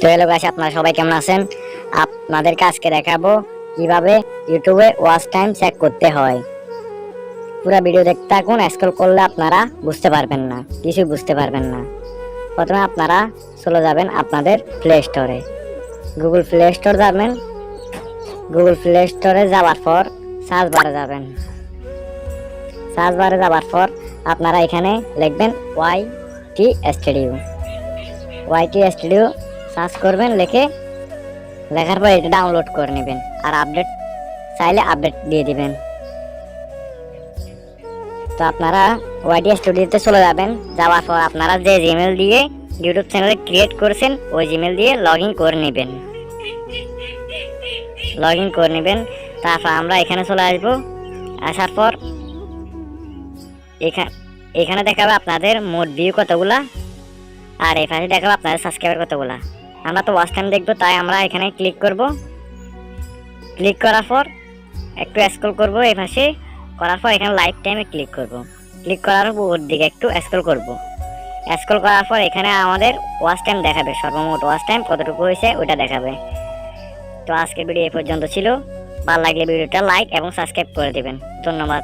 তো হ্যালো আপনারা সবাই কেমন আছেন? আপনাদেরকে আজকে দেখাবো কীভাবে ইউটিউবে ওয়াচ টাইম চেক করতে হয়। পুরো ভিডিও দেখতে থাকুন স্ক্রল করলে আপনারা বুঝতে পারবেন না, কিছুই বুঝতে পারবেন না। প্রথমে আপনারা চলে যাবেন আপনাদের প্লে স্টোরে গুগল প্লে স্টোর যাবেন। গুগল প্লে স্টোরে যাওয়ার পর সার্চ বারে যাবেন। সার্চ বারে যাওয়ার পর আপনারা এখানে লিখবেন Y T studio YT studio search করবেন, লিখে লেখার পর এটা ডাউনলোড করে নেবেন। আর আপডেট চাইলে আপডেট দিয়ে দিবেন। তো আপনারা ওয়াইটি স্টুডিওতে চলে যাবেন, যাওয়ার পর আপনারা যে জিমেল দিয়ে ইউটিউব চ্যানেল ক্রিয়েট করেছেন, ওই জিমেল দিয়ে লগ ইন করে নেবেন। লগ ইন করে নেবেন, তারপর আমরা এখানে চলে আসব। আসার পর এখানে এখানে দেখাবে আপনাদের মোট ভিউ কতগুলা। আর এই পাশে দেখাবো আপনাদের সাবস্ক্রাইবার কতগুলা। আমরা তো ওয়াচ টাইম দেখব, তাই আমরা এখানে ক্লিক করব। ক্লিক করার পর একটু স্ক্রল করব এই পাশে। করার পর এখানে লাইফ টাইমে ক্লিক করব। ক্লিক করার পর ওর দিকে একটু স্ক্রল করব। স্ক্রল করার পর এখানে আমাদের ওয়াচ টাইম দেখাবে, সর্বমোট ওয়াচ টাইম কতটুকু হয়েছে ওটা দেখাবে। তো আজকের ভিডিও এই পর্যন্ত ছিল। ভালো লাগলে ভিডিওটা লাইক এবং সাবস্ক্রাইব করে দেবেন। ধন্যবাদ।